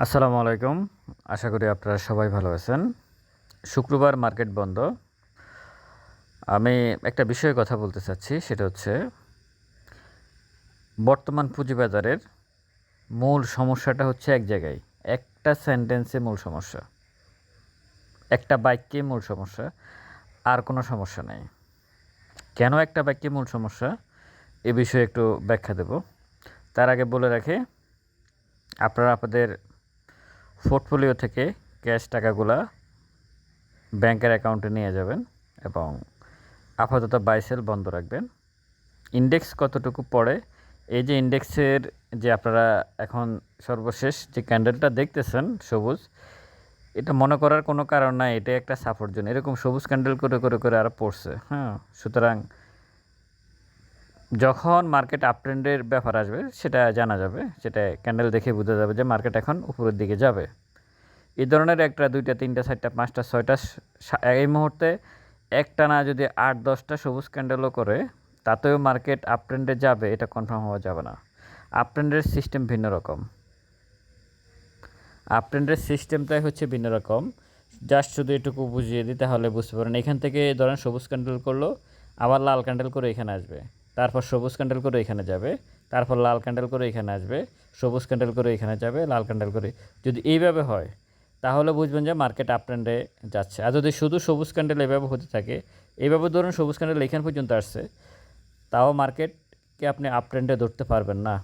আসসালামু আলাইকুম। আশা করি আপনারা সবাই ভালো আছেন। শুক্রবার মার্কেট বন্ধ। আমি একটা বিষয়ে কথা বলতে চাচ্ছি, সেটা হচ্ছে বর্তমান পুঁজিবাজারের মূল সমস্যাটা হচ্ছে এক জায়গায়। একটা সেন্টেন্সে মূল সমস্যা। একটা বাক্যে মূল সমস্যা। আর কোনো সমস্যা নেই। কেন একটা বাক্যে মূল সমস্যা? এ বিষয়ে একটু ব্যাখ্যা দেব। তার আগে বলে রাখি, আপনারা আপনাদের পোর্টফোলিও থেকে ক্যাশ টাকাগুলা ব্যাংকের অ্যাকাউন্টে নিয়ে যাবেন এবং আপাতত বাইসেল বন্ধ রাখবেন। ইন্ডেক্স কতটুকু পড়ে? এই যে ইন্ডেক্সের যে আপনারা এখন সর্বশেষ যে ক্যান্ডেলটা দেখতেছেন সবুজ, এটা মনে করার কোনো কারণ নাই এটা একটা সাপোর্ট জন্য এরকম সবুজ ক্যান্ডেল করে করে করে আরও পড়ছে। হ্যাঁ সুতরাং যখন মার্কেট আপ ট্রেন্ডের ব্যাপার আসবে, সেটা জানা যাবে, সেটা ক্যান্ডেল দেখে বোঝা যাবে যে মার্কেট এখন উপরের দিকে যাবে। এই ধরনের একটা দুইটা, তিনটা, চারটা, পাঁচটা, ছয়টা এই মুহূর্তে একটা না যদি আট, দশটা সবুজ ক্যান্ডেলও করে, তাতেও মার্কেট আপ ট্রেন্ডে যাবে, এটা কনফার্ম হওয়া যাবে না। আপ ট্রেন্ডের সিস্টেম ভিন্ন রকম। আপ ট্রেন্ডের সিস্টেমটাই হচ্ছে ভিন্ন রকম। জাস্ট শুধু এটুকু বুঝিয়ে দিই, তাহলে বুঝতে পারেন, এখান থেকে ধরেন সবুজ ক্যান্ডেল করল, আবার লাল ক্যান্ডেল করে এখানে আসবে। তারপর সবুজ ক্যান্ডেল করে এখানে যাবে, তারপর লাল ক্যান্ডেল করে এখানে আসবে, সবুজ ক্যান্ডেল করে এখানে যাবে, লাল ক্যান্ডেল করে। যদি এইভাবে হয়, তাহলে বুঝবেন যে মার্কেট আপ ট্রেন্ডে যাচ্ছে। আর যদি শুধু সবুজ ক্যান্ডেল এভাবে হতে থাকে এইভাবে ধরুন সবুজ ক্যান্ডেল এখান পর্যন্ত আসছে, তাও মার্কেটকে আপনি আপ ট্রেন্ডে ধরতে পারবেন না।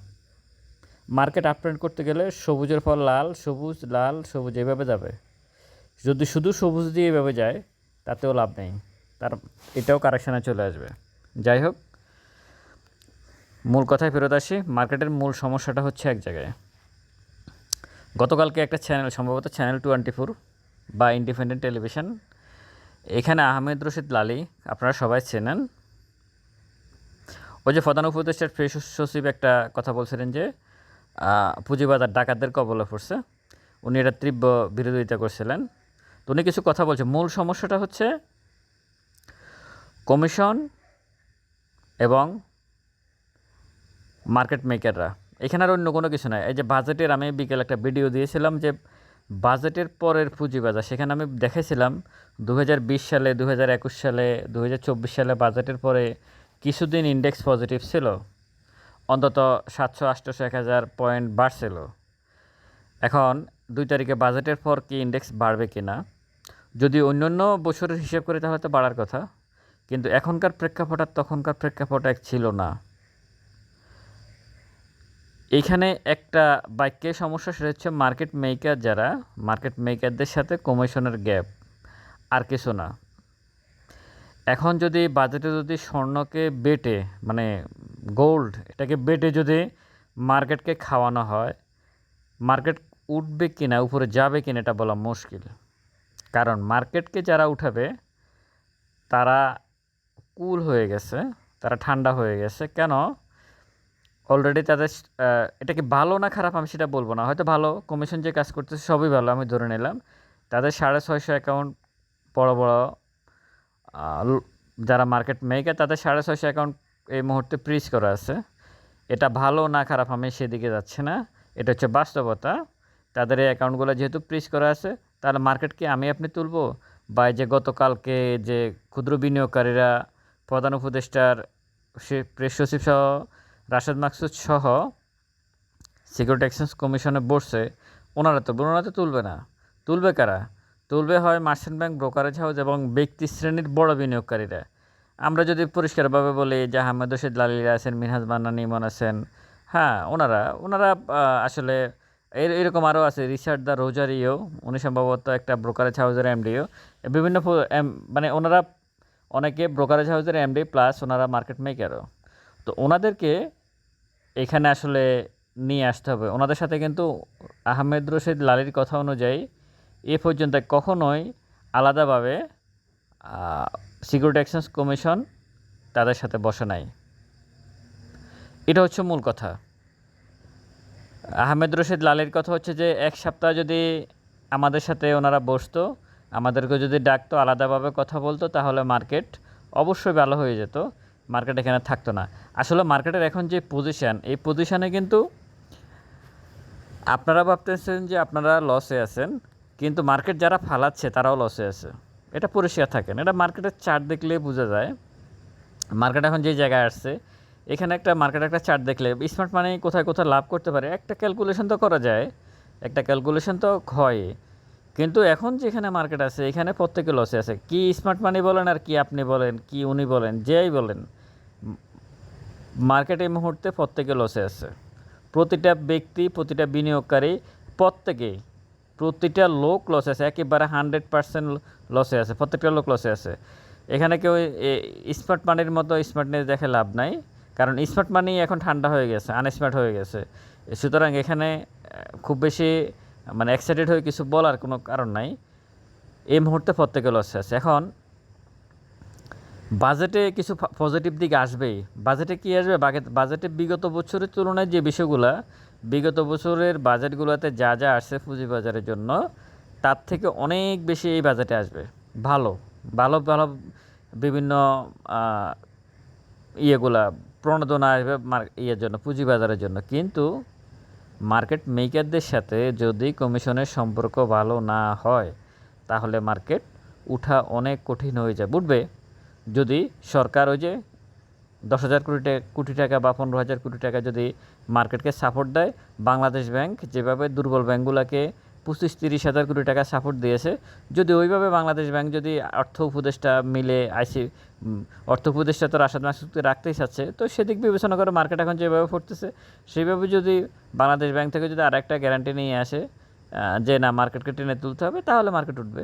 মার্কেট আপ ট্রেন্ড করতে গেলে সবুজের ফল লাল, সবুজ লাল, সবুজ এভাবে যাবে। যদি শুধু সবুজ দিয়ে এভাবে যায়, তাতেও লাভ নেই। তার, এটাও কারেকশানে চলে আসবে। যাই হোক মূল কথায় ফেরত আসি, মার্কেটের মূল সমস্যাটা হচ্ছে এক জায়গায়। গতকালকে একটা চ্যানেল, সম্ভবত চ্যানেল টোয়েন্টি ফোর বা ইন্ডিপেন্ডেন্ট টেলিভিশন, এখানে আহমেদ রশিদ লালি, আপনারা সবাই চেনেন। ওই যে প্রধান উপদেষ্টার ফ্রেশ সচিব একটা কথা বলছিলেন যে পুঁজিবাজার ডাকাতদের কবলে পড়ছে। উনি এটা তীব্র বিরোধিতা করছিলেন। তো উনি কিছু কথা বলছে মূল সমস্যাটা হচ্ছে কমিশন এবং মার্কেট মেকাররা। এখানে আর অন্য কোনো কিছু নয় এই যে বাজেটের আমি বিকেল একটা ভিডিও দিয়েছিলাম যে বাজেটের পরের পুঁজিবাজার সেখানে আমি দেখেছিলাম দু হাজার বিশ সালে দু হাজার একুশ সালে দু হাজার চব্বিশ সালে বাজেটের পরে কিছুদিন ইন্ডেক্স পজিটিভ ছিল। অন্তত সাতশো আটশোশো এক হাজার পয়েন্ট বাড়ছিল। এখন দুই তারিখে বাজেটের পর কি ইন্ডেক্স বাড়বে কি না? যদি অন্য অন্য বছরের হিসেব করে তাহলে তো বাড়ার কথা। কিন্তু এখনকার প্রেক্ষাপট আর তখনকার প্রেক্ষাপট এক ছিল না। এইখানে একটা বাক্যের সমস্যা, সেটা হচ্ছে মার্কেট মেকার যারা মার্কেট মেকারদের সাথে কমিশনের গ্যাপ আর কিছু না। এখন যদি বাজেটে যদি স্বর্ণকে বেটে মানে গোল্ড এটাকে বেটে যদি মার্কেটকে খাওয়ানো হয় মার্কেট উঠবে কি না উপরে যাবে কিনা, এটা বলা মুশকিল। কারণ মার্কেটকে যারা উঠাবে, তারা কুল হয়ে গেছে, তারা ঠান্ডা হয়ে গেছে। কেন? অলরেডি তাদের আহ, এটা কি ভালো না খারাপ আমি সেটা বলব না। হয়তো ভালো কমিশন যে কাজ করতেছে সবই ভালো আমি ধরে নিলাম। তাদের সাড়ে ছয়শো অ্যাকাউন্ট বড় বড় যারা মার্কেট মেকার তাদের সাড়ে ছয়শো অ্যাকাউন্ট এই মুহূর্তে প্রিজ করা আছে। এটা ভালো না খারাপ আমি সেদিকে যাচ্ছি না। এটা হচ্ছে বাস্তবতা। তাদের এই অ্যাকাউন্টগুলো যেহেতু প্রিজ করা আছে তাহলে মার্কেট কি আমি আপনি তুলবো? বা যে গতকালকে যে ক্ষুদ্র বিনিয়োগকারীরা প্রধান উপদেষ্টার সে প্রেস সচিব সহ রাশেদ মাকসুদ সহ সিকিউরিটি এক্সচেঞ্জ কমিশনে বসছে ওনারা তো ওনারা তো তুলবে না। তুলবে কারা? তুলবে হয় মার্চেন্ট ব্যাংক ব্রোকারেজ হাউস এবং ব্যক্তি শ্রেণির বড় বিনিয়োগকারীরা। আমরা যদি পরিষ্কারভাবে বলি যে আহমেদ রশিদ লালিরা আছেন মিনহাজ মান্নান, ইমন আছেন হ্যাঁ ওনারা ওনারা আসলে এর, এরকম আরও আছে, রিচার্ড দ্য রোজারিও, উনি সম্ভবত একটা ব্রোকারেজ হাউসের এমডিও বিভিন্ন মানে ওনারা অনেকে ব্রোকারেজ হাউসের এমডি প্লাস ওনারা মার্কেট মেকারও তো ওনাদেরকে এখানে আসলে নিয়ে আসতে হবে। ওনাদের সাথে কিন্তু আহমেদ রশিদ লালির কথা অনুযায়ী এ পর্যন্ত কখনোই আলাদাভাবে সিকিউরিটি এক্সচেঞ্জ কমিশন তাদের সাথে বসে নাই। এটা হচ্ছে মূল কথা। আহমেদ রশিদ লালের কথা হচ্ছে যে, এক সপ্তাহ যদি আমাদের সাথে ওনারা বসতো, আমাদেরকে যদি ডাকতো, আলাদাভাবে কথা বলতো, তাহলে মার্কেট অবশ্যই ভালো হয়ে যেত। মার্কেট এখানে থাকতো না। আসলে মার্কেটের এখন যে পজিশান এই পজিশানে কিন্তু আপনারা ভাবতেছেন যে আপনারা লসে আছেন, কিন্তু মার্কেট যারা ফালাচ্ছে তারাও লসে আছে। এটা পরিষ্কার থাকেন। এটা মার্কেটের চার্ট দেখলে বোঝা যায়। মার্কেট এখন যে জায়গায় আসছে, এখানে একটা মার্কেট একটা চার্ট দেখলে স্মার্ট মানি কোথায় কোথায় লাভ করতে পারে, একটা ক্যালকুলেশন তো করা যায়, একটা ক্যালকুলেশন তো হয়। কিন্তু এখন যেখানে মার্কেট আছে, এখানে প্রত্যেকে লসে আছে। কি স্মার্ট মানি বলেন আর কি আপনি বলেন, কি উনি বলেন, যেই বলেন। মার্কেট এই মুহূর্তে প্রত্যেকে লসে আছে। প্রতিটা ব্যক্তি, প্রতিটা বিনিয়োগকারী প্রত্যেকেই প্রতিটা লোক লসে আছে। একেবারে হান্ড্রেড পার্সেন্ট লসে আছে। প্রত্যেকটা লোক লসে আছে। এখানে কেউ স্মার্ট মানির মতো স্মার্টনেস দেখে লাভ নাই। কারণ স্মার্ট মানি এখন ঠান্ডা হয়ে গেছে, আনস্মার্ট হয়ে গেছে। সুতরাং এখানে খুব বেশি মানে এক্সাইটেড হয়ে কিছু বলার কোনো কারণ নাই। এই মুহূর্তে প্রত্যেকে লসে আছে। এখন বাজেটে কিছু পজিটিভ দিক আসবেই। বাজেটে কি আসবে? বাজেটে বিগত বছরের তুলনায় যে বিষয়গুলো, বিগত বছরের বাজেটগুলোতে যা যা আসছে পুঁজিবাজারের জন্য, তার থেকে অনেক বেশি এই বাজেটে আসবে। ভালো। ভালো ভালো বিভিন্ন ইয়েগুলা, প্রণোদনা আসবে ইয়ের জন্য, পুঁজিবাজারের জন্য। কিন্তু মার্কেট মেকারদের সাথে যদি কমিশনের সম্পর্ক ভালো না হয়, তাহলে মার্কেট উঠা অনেক কঠিন হয়ে যায় উঠবে যদি সরকার ওই যে দশ হাজার কোটি টাকা কোটি টাকা বা পনেরো হাজার কোটি টাকা যদি মার্কেটকে সাপোর্ট দেয়, বাংলাদেশ ব্যাংক যেভাবে দুর্বল ব্যাংকগুলোকে পঁচিশ তিরিশ হাজার কোটি টাকা সাপোর্ট দিয়েছে, যদি ওইভাবে বাংলাদেশ ব্যাংক যদি অর্থ উপদেষ্টা মিলে আইসি অর্থ উপদেষ্টা তো রাশাদ মাসুদকে রাখতেই চাচ্ছে, তো সেদিক বিবেচনা করে মার্কেট এখন যেভাবে পড়তেছে সেইভাবে যদি বাংলাদেশ ব্যাংক থেকে যদি আরেকটা গ্যারান্টি নিয়ে আসে যে না মার্কেটকে টেনে তুলতে হবে, তাহলে মার্কেট উঠবে।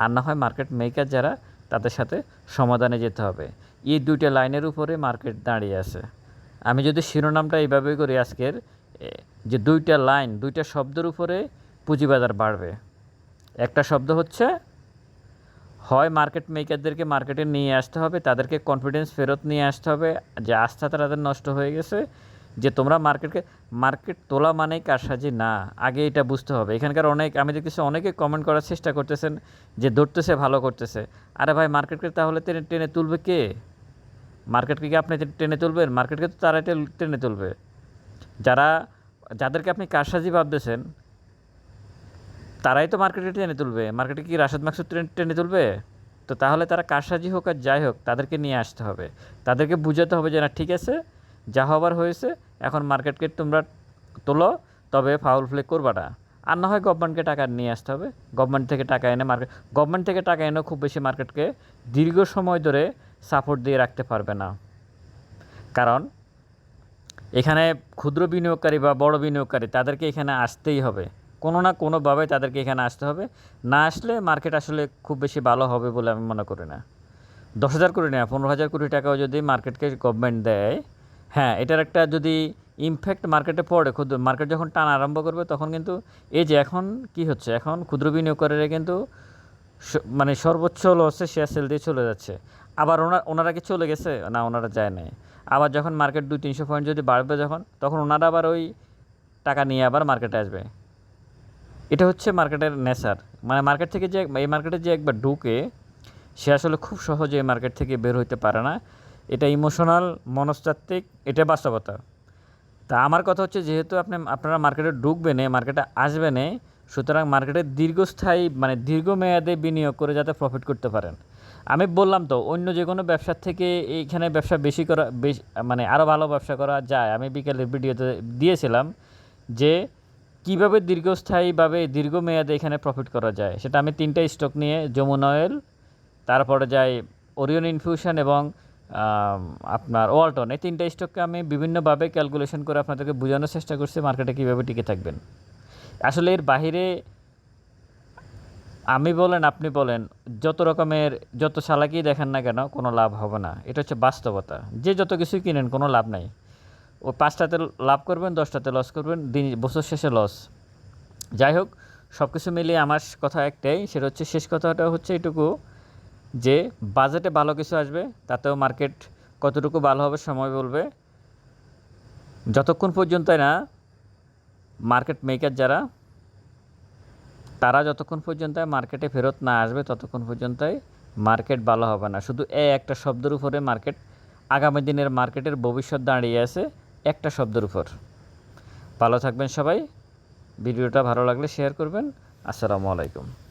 আর না হয় মার্কেট মেকার যারা তাদের সাথে সমাধানে যেতে হবে। এই দুইটা লাইনের উপরে মার্কেট দাঁড়িয়ে আছে। আমি যদি শিরোনামটা এইভাবেই করি আজকের যে দুইটা লাইন, দুইটা শব্দের উপরে পুঁজিবাজার বাড়বে। একটা শব্দ হচ্ছে, হয় মার্কেট মেকারদেরকে মার্কেটে নিয়ে আসতে হবে, তাদেরকে কনফিডেন্স ফেরত নিয়ে আসতে হবে, যে আস্থা তাদের নষ্ট হয়ে গেছে যে তোমরা মার্কেটকে, মার্কেট তোলা মানেই কারসাজি না, আগে এটা বুঝতে হবে। এখানকার অনেক, আমি দেখতেছি অনেকে কমেন্ট করার চেষ্টা করতেছেন যে ধরতেছে, ভালো করতেছে। আরে ভাই, মার্কেটকে তাহলে টেনে টেনে তুলবে কে? মার্কেটকে কি আপনি টেনে তুলবেন? মার্কেটকে তো তারা টেনে- তুলবে। যারা, যাদেরকে আপনি কারসাজি ভাবতেছেন, তারাই তো মার্কেটে টেনে তুলবে। মার্কেটে কি রাশাদ মাকসুদ টেনে তুলবে? তো তাহলে তারা কারসাজি হোক আর যাই হোক, তাদেরকে নিয়ে আসতে হবে। তাদেরকে বুঝাতে হবে যে না, ঠিক আছে যা হবার হয়েছে, এখন মার্কেটকে তোমরা তোলো, তবে ফাউল প্লে করবাটা। আর না হয় গভর্নমেন্টকে টাকা নিয়ে আসতে হবে। গভর্নমেন্ট থেকে টাকা এনে মার্কেট গভর্নমেন্ট থেকে টাকা এনে খুব বেশি মার্কেটকে দীর্ঘ সময় ধরে সাপোর্ট দিয়ে রাখতে পারবে না। কারণ, এখানে ক্ষুদ্র বিনিয়োগকারী বা বড় বিনিয়োগকারী, তাদেরকে এখানে আসতেই হবে। কোনো না কোনোভাবে তাদেরকে এখানে আসতে হবে। না আসলে মার্কেট আসলে খুব বেশি ভালো হবে বলে আমি মনে করি না। দশ হাজার কোটি না, পনেরো হাজার কোটি টাকাও যদি মার্কেটকে গভর্নমেন্ট দেয় হ্যাঁ এটার একটা যদি ইমফ্যাক্ট মার্কেটে পড়ে, ক্ষুদ্র মার্কেট যখন টান আরম্ভ করবে, তখন কিন্তু এই যে এখন কি হচ্ছে? এখন ক্ষুদ্র বিনিয়োগকারীরা কিন্তু মানে সর্বোচ্চ লসে শেয়ার সেল দিয়ে চলে যাচ্ছে। আবার ওনার ওনারা কি চলে গেছে? না, ওনারা যায় নাই। আবার যখন মার্কেট দুই তিনশো পয়েন্ট যদি বাড়বে যখন, তখন ওনারা আবার ওই টাকা নিয়ে আবার মার্কেটে আসবে। এটা হচ্ছে মার্কেটের নেচার মানে মার্কেট থেকে যে, এই মার্কেটে যে একবার ঢুকে, সে আসলে খুব সহজে এই মার্কেট থেকে বের হইতে পারে না। এটা ইমোশনাল, মনস্তাত্ত্বিক, এটা বাস্তবতা। তা আমার কথা হচ্ছে যেহেতু আপনি, আপনারা মার্কেটে ঢুকবেনে, মার্কেটে আসবেনে, সুতরাং মার্কেটে দীর্ঘস্থায়ী মানে দীর্ঘমেয়াদে বিনিয়োগ করে যাতে প্রফিট করতে পারেন। আমি বললাম তো, অন্য যে কোনো ব্যবসার থেকে এইখানে ব্যবসা বেশি করা, বেশি মানে আরও ভালো ব্যবসা করা যায়। আমি বিকেলের ভিডিওতে দিয়েছিলাম যে, কীভাবে দীর্ঘস্থায়ীভাবে, দীর্ঘমেয়াদে এখানে প্রফিট করা যায়। সেটা আমি তিনটা স্টক নিয়ে, যমুনা অয়েল তারপরে যাই ওরিয়ন ইনফিউশন এবং আপনার ওয়ালটন এই তিনটা স্টককে আমি বিভিন্নভাবে ক্যালকুলেশন করে আপনাদেরকে বোঝানোর চেষ্টা করছি মার্কেটে কীভাবে টিকে থাকবেন। আসলে এর বাহিরে আমি বলেন, আপনি বলেন, যত রকমের, যত চালাকি দেখেন না কেন, কোনো লাভ হবে না। এটা হচ্ছে বাস্তবতা। যে যত কিছুই কিনেন, কোনো লাভ নাই। ও পাঁচটাতে লাভ করবেন, দশটাতে লস করবেন, দিন, বছর শেষে লস যাই হোক সব কিছু মিলিয়ে আমার কথা একটাই, সেটা হচ্ছে শেষ কথাটা হচ্ছে এটুকু। যে বাজেটে ভালো কিছু আসবে, তাতেও মার্কেট কতটুকু ভালো হবে সময় বলবে। যতক্ষণ পর্যন্ত না মার্কেট মেকার যারা, তারা যতক্ষণ পর্যন্ত মার্কেটে ফেরত না আসবে, ততক্ষণ পর্যন্তই মার্কেট ভালো হবে না। শুধু এ একটা শব্দের উপরে মার্কেট, আগামী দিনের মার্কেটের ভবিষ্যৎ দাঁড়িয়ে আছে একটা শব্দের উপর। ভালো থাকবেন সবাই। ভিডিওটা ভালো লাগলে শেয়ার করবেন। আসসালামু আলাইকুম।